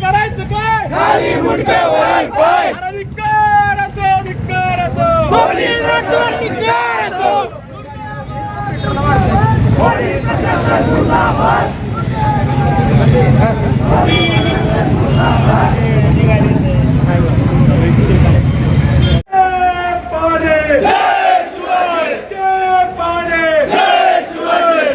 करायचं काय खाली करायचं काय खाली धिक्कार असो धिक्कार असो धिक्कार असो जय पाडे जय शिवाय जय पाडे जय शिवाय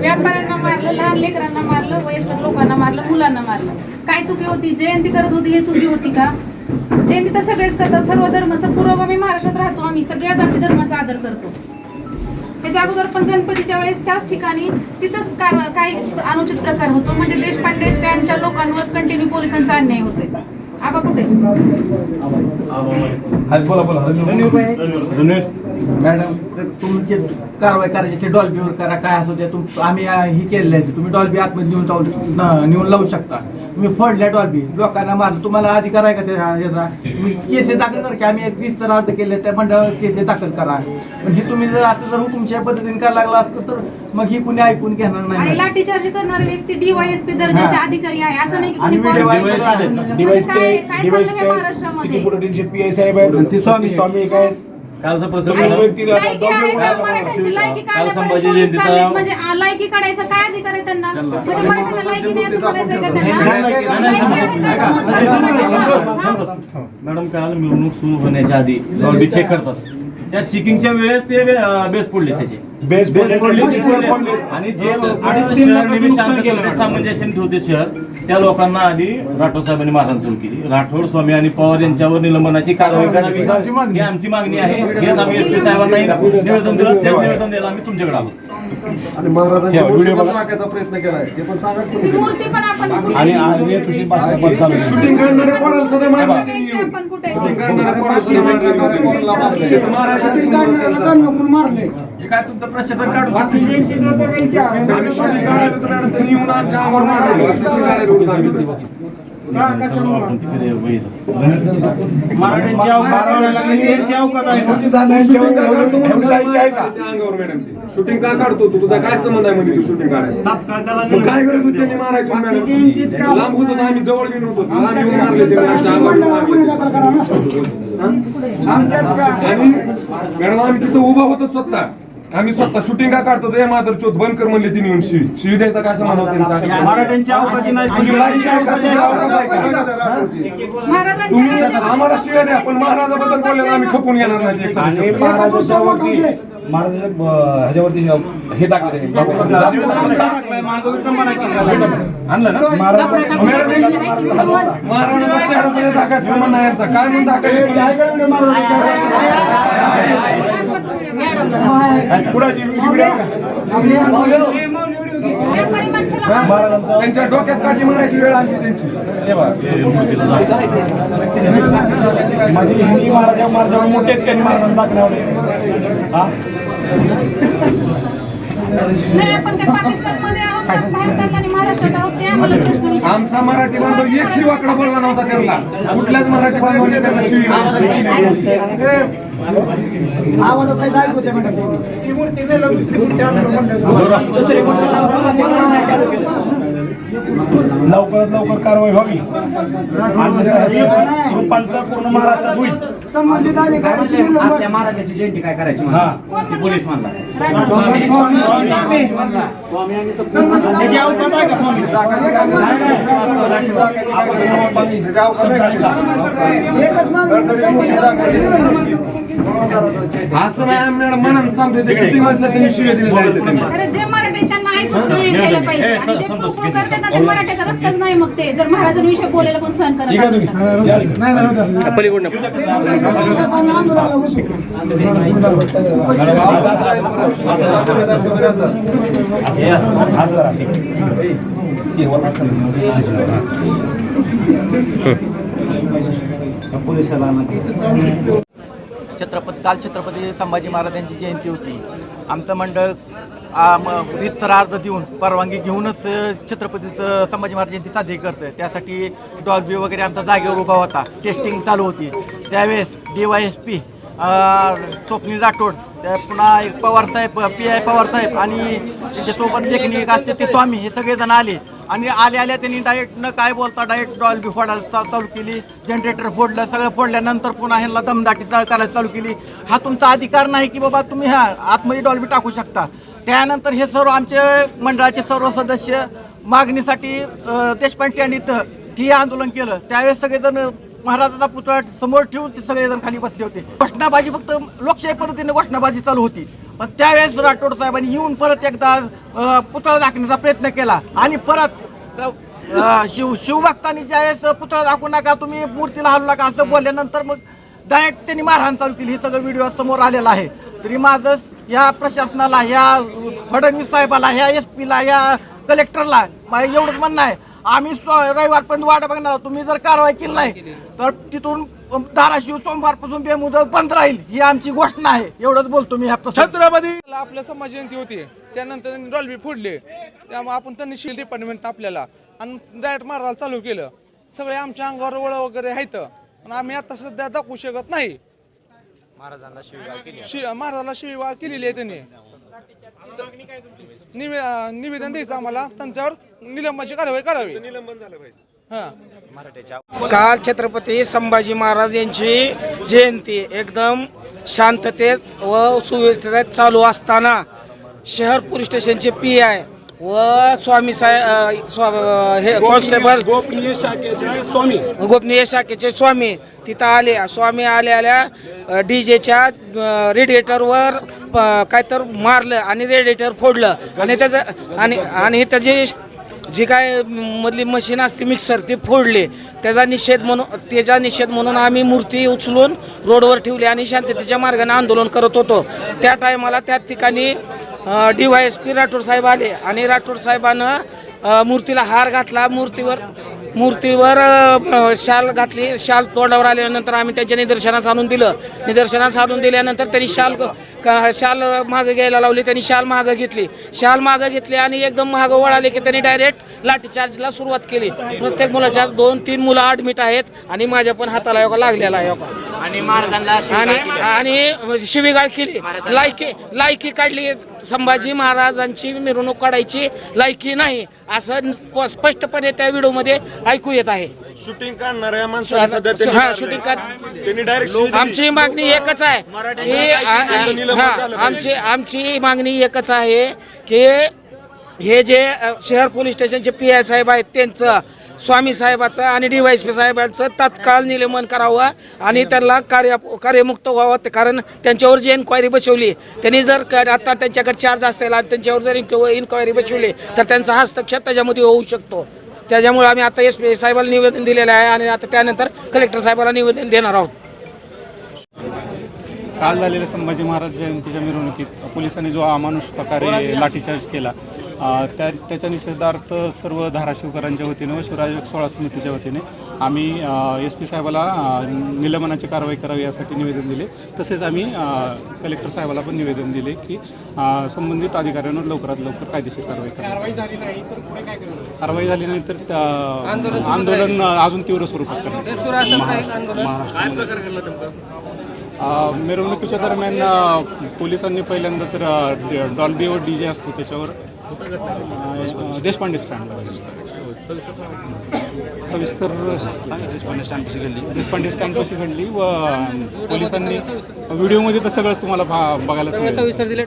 व्यापाऱ्यांना मारलं लहान लेकरांना मारलं वयस्कर लोकांना मारलं मुलांना मारलं. काय चुकी होती? जयंती करत होती हे चुकी होती का? जयंती तर सगळेच करतात सर्व धर्म स- पुरोगामी महाराष्ट्रात राहतो आम्ही सगळ्या जाती धर्माचा आदर करतो. त्याच्या अगोदर पण गणपतीच्या वेळेस त्याच ठिकाणी तिथंच काही अनुचित प्रकार होतो. म्हणजे देशपांडे स्टँडच्या लोकांवर कंटिन्यू पोलिसांचा अन्याय होतोय. आबा कुठे? बोला बोला. मॅडम तुमची कारवाई करायची ते डॉल्बीवर करा काय असं ते तुम आम्ही हे केलेलं आहे. तुम्ही डॉल्बी आतमध्ये नेऊन जाऊ नेऊन लावू शकता. तुम्ही फोडल्या डॉल्बी. लोकांना मारलं. तुम्हाला अधिकार आहे का त्या याचा? तुम्ही केसेस दाखल करा की आम्ही एक वीस तर अर्ज केले त्या मंडळावर केसेस दाखल करा. पण हे तुम्ही जर असं जर हुकुमच्या पद्धतीने करायला लागला असतं तर मग ही कुणी ऐकून घेणार आणि नाही लाठीचार्ज करणारे व्यक्ती डीवायएसपी दर्जाचे हा. अधिकारी आहे. असं नाही की आणि DYSP. म्हणजे डिवाइस काय काय डिवाइस चाललं महाराष्ट्रामध्ये? सिटी बुलेटिनचे पी आय साहेब आहेत आणि ती स्वामी ती स्वामी एक आहेत. कालचा प्रसंग लायकी आहे का? मराठ्यांची लायकी काल काढण्यापर्यंत संभाजी पोलीस जयंतीचा- चाललेत. म्हणजे आ, लायकी काढायचा काय अधिकार आहे त्यांना? म्हणजे मराठ्यांना लायकी नाही असं म्हणायचंय का त्यांना नाही, नाही, नाही, लायकी आहे का? समजलं? मॅडम काल मिरवणूक सुरू होण्याच्या आधी लॉबी चेक करतात. त्या चेकिंगच्या वेळेस ते बेस पडले त्याचे. बेस बेस. पडले. आणि जे नेहमी शांततेमध्ये सामंजस्याने ठेवते शहर त्या लोकांना आधी राठोड साहेबांनी मारहाण सुरू केली. राठोड स्वामी आणि पवार यांच्यावर निलंबनाची कारवाई करावी. ही आमची मागणी आहे. हेच आम्ही एस पी साहेबांनाही निवेदन दिलं. तेच निवेदन द्यायला आम्ही तुमच्याकडे आलो. आणि महाराजांची या, मूर्ती पण. टाकायचा प्रयत्न केलाय ते पण सांगा ती मूर्ती पण आपण आणि आणि तुझी भाषा पण चालू आहे. शूटिंग करणाऱ्या पोराला सुद्धा मारले त्यांनी येऊन. आपण कुठे शूटिंग करणाऱ्या पोराला सुद्धा मारले. पोराला मारले. तिथं महाराजांनी समोर त्यांचा. हे काय तुमचं प्रशासन काढू शकतो आम्ही शूटिंग काढायला होतो मॅडम, त्यांनी येऊन आमच्या अंगावर मारले. असं काढायला होतं आम्ही शूटिंग का काढतो ती. शूटिंग का? काढतो तू? तुझा काय संबंध आहे म्हणजे तू शूटिंग काढायला? मग काय गरज होती त्यांनी मारायची मॅडम? लांब होतो आम्ही जवळ बी नव्हतो. मारले ते मॅडम आम्ही तिथं उभा होतो स्वतः. आम्ही स्वतः शूटिंग का काढतो हे मात्र चोत बंद कर म्हणले तिने येऊन शिवी शिवी द्यायचा काय संबंध होता त्यांचा मराठ्यांच्या अवकाशी नाही तुझी लायकी आहे का? तुझी अवकाश आहे का? महाराजांच्या तुम्ही आम्हाला शिव्या द्या पण महाराजाबद्दल बोलले आम्ही खपून घेणार नाही एक आणि शब्द. महाराजांच्या वरती महाराजांच्या अं, ह्याच्यावरती हे टाकलं त्यांनी आणलं ना मॅडम महाराजाचा चेहरा सगळ्या जागा समान नाही यांचा काय म्हणून जागा त्यांच्या डोक्यात काठी मारायची वेळ आली त्यांची. माझी हिंदी महाराजा महाराजा मोठे त्यांनी महाराजांना चाकण्यावर. आमचा मराठी बांधव एक शिवाकडे बोलला नव्हता त्यांना. कुठल्याच मराठी बांधवांनी त्यांना शिवी आवाज असा दाखवू द्या मॅडम. लवकरात लवकर कारवाई व्हावी. आणि रूपांतर पूर्ण महाराष्ट्रात होईल. संबंधित अधिकाऱ्यांची महाराजाची जयंती काय करायची हा. ती पोलीस म्हणला. त्याची अवकात आहे का स्वामी? एकच मागणी संबंधित अधिकाऱ्यांची निलंबन. असं नाही. आम्ही मॅडम मनानं सांगतोय ते शूटिंगमध्ये त्यांनी शिव्या त्यांनी खरं जे मराठी त्यांना ऐकून नाही केलं पाहिजे. आणि जे पोकळ करतात ना ते मराठीचा रक्तच नाही मग ते. जर महाराजांविषयी बोलायला कोण सहन करत असेल तर छत्रपती काल छत्रपती संभाजी महाराजांची जयंती होती. आमचं मंडळ आ, रीतसर अर्ज देऊन परवानगी घेऊनच छत्रपतीचं संभाजी महाराज जयंती साजरी करतं त्यासाठी डॉल्बी वगैरे आमचा जागेवर उभा होता. टेस्टिंग चालू होती. त्यावेळेस D Y S P Swapnil Rathod त्या पुन्हा एक पवार साहेब पी आय पवार साहेब आणि त्याच्यासोबत लेखनी एक असते ते स्वामी हे सगळेजण आले. आणि आले आल्या त्यांनी डायरेक्ट न काय बोलता डायरेक्ट डॉल बी फोडायला चालू केली. जनरेटर फोडलं सगळं फोडल्यानंतर पुन्हा ह्यांना दमदाटी करायला चालू केली. हा तुमचा अधिकार नाही की बाबा तुम्ही हा आतमध्ये डॉल्बी टाकू शकता. त्यानंतर हे सर्व आमचे मंडळाचे सर्व सदस्य मागणीसाठी देशपांडे यांनी इथं आंदोलन केलं. त्यावेळेस सगळेजण महाराजाचा पुतळा समोर ठेवून ते सगळेजण खाली बसले होते. घोषणाबाजी फक्त लोकशाही पद्धतीने घोषणाबाजी चालू होती. पण त्यावेळेस राठोड साहेबांनी येऊन परत एकदा पुतळा दाखवण्याचा प्रयत्न केला. आणि परत शिव शिवभक्तांनी ज्यावेळेस पुतळा दाखवू नका तुम्ही मूर्तीला हलू नका असं बोलल्यानंतर मग डायरेक्ट त्यांनी मारहाण चालू केली. हे सगळं व्हिडिओ समोर आलेला आहे. तरी माझं या प्रशासनाला ह्या फडणवीस साहेबाला ह्या एस पीला या कलेक्टरला माझं एवढंच म्हणणं आहे. आम्ही स्व- रविवारपर्यंत वाट बघणार आहोत. तुम्ही जर कारवाई केली नाही तर तिथून धाराशिव सोमवारपासून बेमुदत बंद राहील ही आमची घोषणा आहे. एवढंच बोलतो मी ह्या छत्रपती आपल्या समाज जयंती होती. त्यानंतर त्यांनी डॉल्बी फोडले. त्यामुळे आपण त्यांनी शिल डिपार्टमेंट आपल्याला आणि डायरेक्ट मारायला चालू केलं. सगळे आमच्या अंगावर वळ वगैरे आहेत. पण आम्ही आता सध्या दाखवू शकत नाही. महाराजांना शिवीगाळ केलेली आहे त्यांनी. निवेदन द्यायचं आम्हाला. त्यांच्यावर निलंबनाची कारवाई करावी. हा काल छत्रपती संभाजी महाराज यांची जयंती एकदम शांततेत व सुव्यवस्थेत चालू असताना शहर पोलीस स्टेशनचे पी आय व स्वामी साहेब हे कॉन्स्टेबल गोपनीय शाखेचे स्वामी. गोपनीय शाखेचे स्वामी तिथं आले. स्वामी आले आल्या डी जेच्या रेडिएटरवर काय तर मारलं आणि रेडिएटर फोडलं. आणि त्याचं आणि आणि त्याची जी काय मधली मशीन असते मिक्सर ते फोडले त्याचा निषेध म्हणून त्याचा निषेध म्हणून आम्ही मूर्ती उचलून रोडवर ठेवली आणि शांततेच्या मार्गाने आंदोलन करत होतो. त्या टायमाला त्या ठिकाणी D Y S P Rathod साहेब आले आणि राठोड साहेबानं मूर्तीला हार घातला. मूर्तीवर मूर्तीवर अ, शाल घातली शाल तोंडावर आल्यानंतर आम्ही त्यांच्या निदर्शनास आणून दिलं. निदर्शनास आणून दिल्यानंतर त्यांनी शाल क- शाल मागं घ्यायला लावली त्यांनी शाल मागं घेतली. शाल मागं घेतली आणि एकदम मागं वळाले की त्यांनी डायरेक्ट लाठीचार्जला सुरुवात केली. प्रत्येक मुलाच्या दोन तीन मुलं ॲडमिट आहेत आणि माझ्या पण हाताला योगा लागलेला आहे योगा. आणि महाराजांना आणि आणि शिवीगाळ केली. लायकी लायकी काढली. संभाजी महाराजांची मिरवणूक काढायची लायकी नाही असं स्पष्टपणे त्या व्हिडिओमध्ये ऐकू येत आहे. शूटिंग काढणाऱ्या माणसाला हा. शूटिंग काढ आमची मागणी एकच आहे की आमची आमची मागणी एकच आहे की हे जे शहर पोलीस स्टेशनचे पी आय साहेब आहेत त्यांचं स्वामी साहेबाचं आणि डी वाय पी साहेबांचं तात्काळ निलंबन करावं आणि त्यांना कार्य कार्यमुक्त व्हावं. ते कारण त्यांच्यावर जी एन्क्वायरी बसवली त्यांनी जर आता त्यांच्याकडे चार्ज असेल आणि त्यांच्यावर जर इन्क्वायरी बसवली तर त्यांचा हस्तक्षेप त्याच्यामध्ये होऊ शकतो. त्याच्यामुळे आम्ही आता एस पी साहेबाला निवेदन दिलेलं आहे आणि आता त्यानंतर कलेक्टर साहेबाला निवेदन देणार आहोत. काल झालेल्या संभाजी महाराज जयंतीच्या मिरवणुकीत पोलिसांनी जो अमानुष प्रकारे लाठीचार्ज केला त्या त्याच्या निषेधार्थ सर्व धाराशिवकरांच्या वतीने व शिवराज सोळा समितीच्या वतीने आम्ही एस पी साहेबाला निलंबनाची कारवाई करावी यासाठी निवेदन दिले. तसेच आम्ही कलेक्टर साहेबाला पण निवेदन दिले की संबंधित अधिकाऱ्यांवर लवकरात लवकर कायदेशीर कारवाई कारवाई झाली नाही तर पुढे काय कारवाई झाली नाही तर त्या- आंदोलन अजून तीव्र स्वरूपात करण्यात अ, मिरवणुकीच्या दरम्यान पोलिसांनी पहिल्यांदा तर डॉल्बी व डी जे असतो त्याच्यावर देशपांडे स्टँडला सविस्तर देशपांडे स्टँड कशी घडली? देशपांडे स्टँड कशी घडली व पोलिसांनी व्हिडिओमध्ये तर सगळं तुम्हाला बघायला मिळेल.